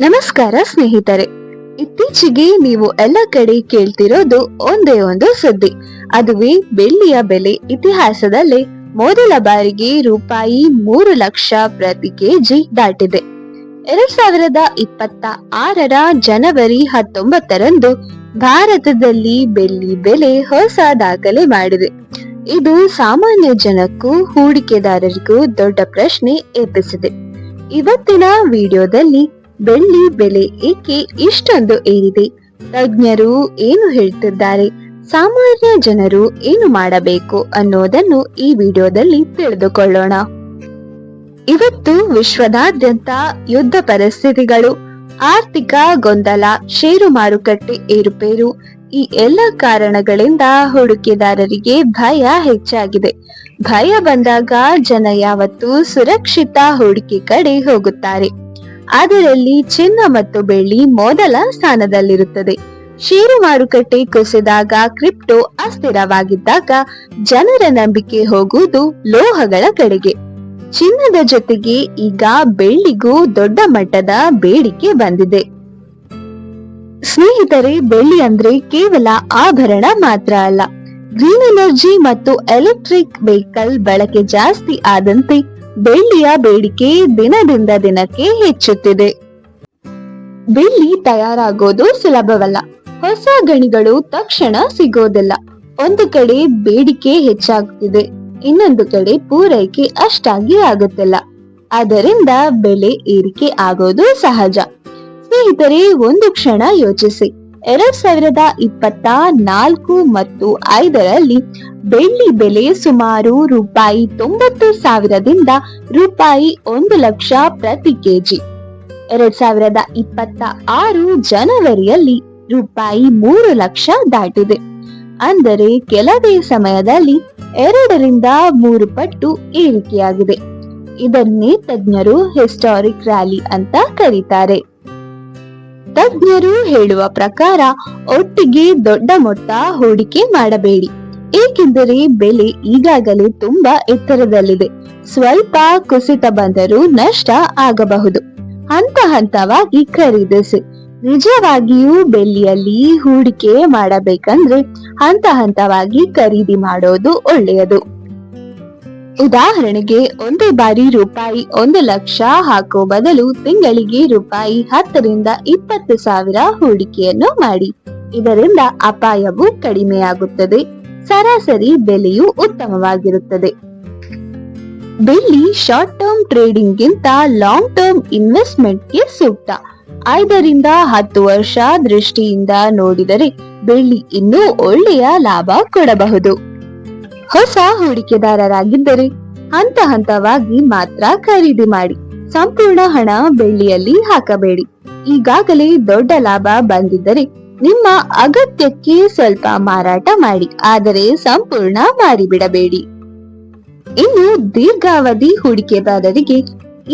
ನಮಸ್ಕಾರ ಸ್ನೇಹಿತರೆ. ಇತ್ತೀಚೆಗೆ ನೀವು ಎಲ್ಲ ಕಡೆ ಕೇಳ್ತಿರೋದು ಒಂದೇ ಒಂದು ಸುದ್ದಿ. ಅದುವೇ ಬೆಳ್ಳಿಯ ಬೆಲೆ ಇತಿಹಾಸದಲ್ಲಿ ಮೊದಲ ಬಾರಿಗೆ ರೂಪಾಯಿ ಮೂರು ಲಕ್ಷ ಪ್ರತಿ ಕೆಜಿ ದಾಟಿದೆ. ಎರಡ್ ಸಾವಿರದ ಇಪ್ಪತ್ತ ಆರರ ಜನವರಿ ಹತ್ತೊಂಬತ್ತರಂದು ಭಾರತದಲ್ಲಿ ಬೆಳ್ಳಿ ಬೆಲೆ ಹೊಸ ದಾಖಲೆ ಮಾಡಿದೆ. ಇದು ಸಾಮಾನ್ಯ ಜನಕ್ಕೂ ಹೂಡಿಕೆದಾರರಿಗೂ ದೊಡ್ಡ ಪ್ರಶ್ನೆ ಎಬ್ಬಿಸಿದೆ. ಇವತ್ತಿನ ವಿಡಿಯೋದಲ್ಲಿ ಬೆಳ್ಳಿ ಬೆಲೆ ಏಕೆ ಇಷ್ಟೊಂದು ಏರಿದೆ? ತಜ್ಞರು ಏನು ಹೇಳ್ತಿದ್ದಾರೆ? ಸಾಮಾನ್ಯ ಜನರು ಏನು ಮಾಡಬೇಕು ಅನ್ನೋದನ್ನು ಈ ವಿಡಿಯೋದಲ್ಲಿ ತಿಳಿದುಕೊಳ್ಳೋಣ. ಇವತ್ತು ವಿಶ್ವದಾದ್ಯಂತ ಯುದ್ಧ ಪರಿಸ್ಥಿತಿಗಳು, ಆರ್ಥಿಕ ಗೊಂದಲ, ಷೇರು ಮಾರುಕಟ್ಟೆ ಏರುಪೇರು ಈ ಎಲ್ಲ ಕಾರಣಗಳಿಂದ ಹೂಡಿಕೆದಾರರಿಗೆ ಭಯ ಹೆಚ್ಚಾಗಿದೆ. ಭಯ ಬಂದಾಗ ಜನ ಯಾವತ್ತೂ ಸುರಕ್ಷಿತ ಹೂಡಿಕೆ ಕಡೆ ಹೋಗುತ್ತಾರೆ. ಅದರಲ್ಲಿ ಚಿನ್ನ ಮತ್ತು ಬೆಳ್ಳಿ ಮೊದಲ ಸ್ಥಾನದಲ್ಲಿರುತ್ತದೆ. ಷೇರು ಮಾರುಕಟ್ಟೆ ಕುಸಿದಾಗ ಕ್ರಿಪ್ಟೋ ಅಸ್ಥಿರವಾಗಿದ್ದಾಗ ಜನರ ನಂಬಿಕೆ ಹೋಗುವುದು ಲೋಹಗಳ ಕಡೆಗೆ. ಚಿನ್ನದ ಜೊತೆಗೆ ಈಗ ಬೆಳ್ಳಿಗೂ ದೊಡ್ಡ ಮಟ್ಟದ ಬೇಡಿಕೆ ಬಂದಿದೆ. ಸ್ನೇಹಿತರೆ, ಬೆಳ್ಳಿ ಅಂದ್ರೆ ಕೇವಲ ಆಭರಣ ಮಾತ್ರ ಅಲ್ಲ. ಗ್ರೀನ್ ಎನರ್ಜಿ ಮತ್ತು ಎಲೆಕ್ಟ್ರಿಕ್ ವೆಹಿಕಲ್ ಬಳಕೆ ಜಾಸ್ತಿ ಆದಂತೆ ಬೆಳ್ಳಿಯ ಬೇಡಿಕೆ ದಿನದಿಂದ ದಿನಕ್ಕೆ ಹೆಚ್ಚುತ್ತಿದೆ. ಬೆಳ್ಳಿ ತಯಾರಾಗೋದು ಸುಲಭವಲ್ಲ. ಹೊಸ ಗಣಿಗಳು ತಕ್ಷಣ ಸಿಗೋದಿಲ್ಲ. ಒಂದು ಕಡೆ ಬೇಡಿಕೆ ಹೆಚ್ಚಾಗುತ್ತಿದೆ, ಇನ್ನೊಂದು ಕಡೆ ಪೂರೈಕೆ ಅಷ್ಟಾಗಿ ಆಗುತ್ತಿಲ್ಲ. ಅದರಿಂದ ಬೆಲೆ ಏರಿಕೆ ಆಗೋದು ಸಹಜ. ಸ್ನೇಹಿತರೆ, ಒಂದು ಕ್ಷಣ ಯೋಚಿಸಿ. ಎರಡ್ ಸಾವಿರದ ಇಪ್ಪತ್ತ ನಾಲ್ಕು ಮತ್ತು ಐದರಲ್ಲಿ ಬೆಳ್ಳಿ ಬೆಲೆ ಸುಮಾರು ರೂಪಾಯಿ ತೊಂಬತ್ತು ಸಾವಿರದಿಂದ ರೂಪಾಯಿ ಒಂದು ಲಕ್ಷ ಪ್ರತಿ ಕೆಜಿ. ಎರಡ್ ಸಾವಿರದ ಇಪ್ಪತ್ತ ಆರು ಜನವರಿಯಲ್ಲಿ ರೂಪಾಯಿ ಮೂರು ಲಕ್ಷ ದಾಟಿದೆ. ಅಂದರೆ ಕೆಲವೇ ಸಮಯದಲ್ಲಿ ಎರಡರಿಂದ ಮೂರು ಪಟ್ಟು ಏರಿಕೆಯಾಗಿದೆ. ಇದನ್ನೇ ತಜ್ಞರು ಹಿಸ್ಟಾರಿಕ್ ರ್ಯಾಲಿ ಅಂತ ಕರೀತಾರೆ. ತಜ್ಞರು ಹೇಳುವ ಪ್ರಕಾರ ಒಟ್ಟಿಗೆ ದೊಡ್ಡ ಮೊತ್ತ ಹೂಡಿಕೆ ಮಾಡಬೇಡಿ. ಏಕೆಂದರೆ ಬೆಲೆ ಈಗಾಗಲೇ ತುಂಬಾ ಎತ್ತರದಲ್ಲಿದೆ. ಸ್ವಲ್ಪ ಕುಸಿತ ಬಂದರೂ ನಷ್ಟ ಆಗಬಹುದು. ಹಂತ ಹಂತವಾಗಿ ಖರೀದಿಸಿ. ನಿಜವಾಗಿಯೂ ಬೆಳ್ಳಿಯಲ್ಲಿ ಹೂಡಿಕೆ ಮಾಡಬೇಕಂದ್ರೆ ಹಂತ ಹಂತವಾಗಿ ಖರೀದಿ ಮಾಡೋದು ಒಳ್ಳೆಯದು. ಉದಾಹರಣೆಗೆ, ಒಂದೇ ಬಾರಿ ರೂಪಾಯಿ ಒಂದು ಲಕ್ಷ ಹಾಕೋ ಬದಲು ತಿಂಗಳಿಗೆ ರೂಪಾಯಿ ಹತ್ತರಿಂದ ಇಪ್ಪತ್ತು ಸಾವಿರ ಹೂಡಿಕೆಯನ್ನು ಮಾಡಿ. ಇದರಿಂದ ಅಪಾಯವು ಕಡಿಮೆಯಾಗುತ್ತದೆ. ಸರಾಸರಿ ಬೆಲೆಯು ಉತ್ತಮವಾಗಿರುತ್ತದೆ. ಬೆಳ್ಳಿ ಶಾರ್ಟ್ ಟರ್ಮ್ ಟ್ರೇಡಿಂಗ್ ಗಿಂತ ಲಾಂಗ್ ಟರ್ಮ್ ಇನ್ವೆಸ್ಟ್ಮೆಂಟ್ಗೆ ಸೂಕ್ತ. ಐದರಿಂದ ಹತ್ತು ವರ್ಷ ದೃಷ್ಟಿಯಿಂದ ನೋಡಿದರೆ, ಬೆಳ್ಳಿ ಇನ್ನೂ ಒಳ್ಳೆಯ ಲಾಭ ಕೊಡಬಹುದು. ಹೊಸ ಹೂಡಿಕೆದಾರರಾಗಿದ್ದರೆ ಹಂತ ಹಂತವಾಗಿ ಮಾತ್ರ ಖರೀದಿ ಮಾಡಿ ಸಂಪೂರ್ಣ ಹಣ ಬೆಳ್ಳಿಯಲ್ಲಿ ಹಾಕಬೇಡಿ. ಈಗಾಗಲೇ ದೊಡ್ಡ ಲಾಭ ಬಂದಿದ್ದರೆ ನಿಮ್ಮ ಅಗತ್ಯಕ್ಕೆ ಸ್ವಲ್ಪ ಮಾರಾಟ ಮಾಡಿ, ಆದರೆ ಸಂಪೂರ್ಣ ಮಾರಿಬಿಡಬೇಡಿ. ಇನ್ನು ದೀರ್ಘಾವಧಿ ಹೂಡಿಕೆದಾರರಿಗೆ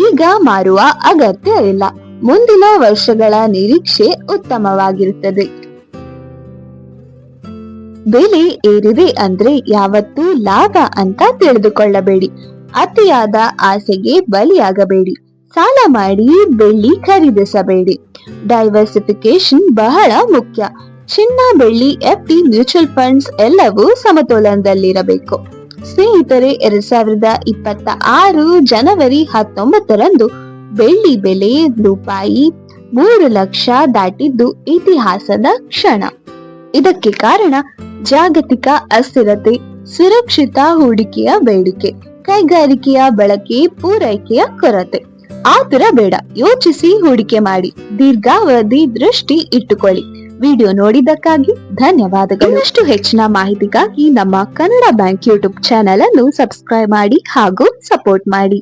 ಈಗ ಮಾರುವ ಅಗತ್ಯವಿಲ್ಲ ಮುಂದಿನ ವರ್ಷಗಳ ನಿರೀಕ್ಷೆ ಉತ್ತಮವಾಗಿರುತ್ತದೆ. ಬೆಲೆ ಏರಿದೆ ಅಂದ್ರೆ ಯಾವತ್ತೂ ಲಾಭ ಅಂತ ತಿಳಿದುಕೊಳ್ಳಬೇಡಿ. ಅತಿಯಾದ ಆಸೆಗೆ ಬಲಿಯಾಗಬೇಡಿ. ಸಾಲ ಮಾಡಿ ಬೆಳ್ಳಿ ಖರೀದಿಸಬೇಡಿ. ಡೈವರ್ಸಿಫಿಕೇಶನ್ ಬಹಳ ಮುಖ್ಯ. ಚಿನ್ನ, ಬೆಳ್ಳಿ ಎಫ್ಡಿ ಮ್ಯೂಚುವಲ್ ಫಂಡ್ಸ್ ಎಲ್ಲವೂ ಸಮತೋಲನದಲ್ಲಿರಬೇಕು. ಸ್ನೇಹಿತರೆ, ಎರಡ್ ಸಾವಿರದ ಇಪ್ಪತ್ತ ಆರು ಜನವರಿ ಹತ್ತೊಂಬತ್ತರಂದು ಬೆಳ್ಳಿ ಬೆಲೆ ರೂಪಾಯಿ ಮೂರು ಲಕ್ಷ ದಾಟಿದ್ದು ಇತಿಹಾಸದ ಕ್ಷಣ. ಇದಕ್ಕೆ ಕಾರಣ ಜಾಗತಿಕ ಅಸ್ಥಿರತೆ, ಸುರಕ್ಷಿತ ಹೂಡಿಕೆಯ ಬೇಡಿಕೆ, ಕೈಗಾರಿಕೆಯ ಬಳಕೆ, ಪೂರೈಕೆಯ ಕೊರತೆ. ಆತುರ ಬೇಡ. ಯೋಚಿಸಿ, ಹೂಡಿಕೆ ಮಾಡಿ. ದೀರ್ಘಾವಧಿ ದೃಷ್ಟಿ ಇಟ್ಟುಕೊಳ್ಳಿ. ವಿಡಿಯೋ ನೋಡಿದ್ದಕ್ಕಾಗಿ ಧನ್ಯವಾದಗಳು. ಇನ್ನಷ್ಟು ಹೆಚ್ಚಿನ ಮಾಹಿತಿಗಾಗಿ ನಮ್ಮ ಕನ್ನಡ ಬ್ಯಾಂಕ್ ಯೂಟ್ಯೂಬ್ ಚಾನೆಲ್ ಅನ್ನು ಸಬ್ಸ್ಕ್ರೈಬ್ ಮಾಡಿ ಹಾಗೂ ಸಪೋರ್ಟ್ ಮಾಡಿ.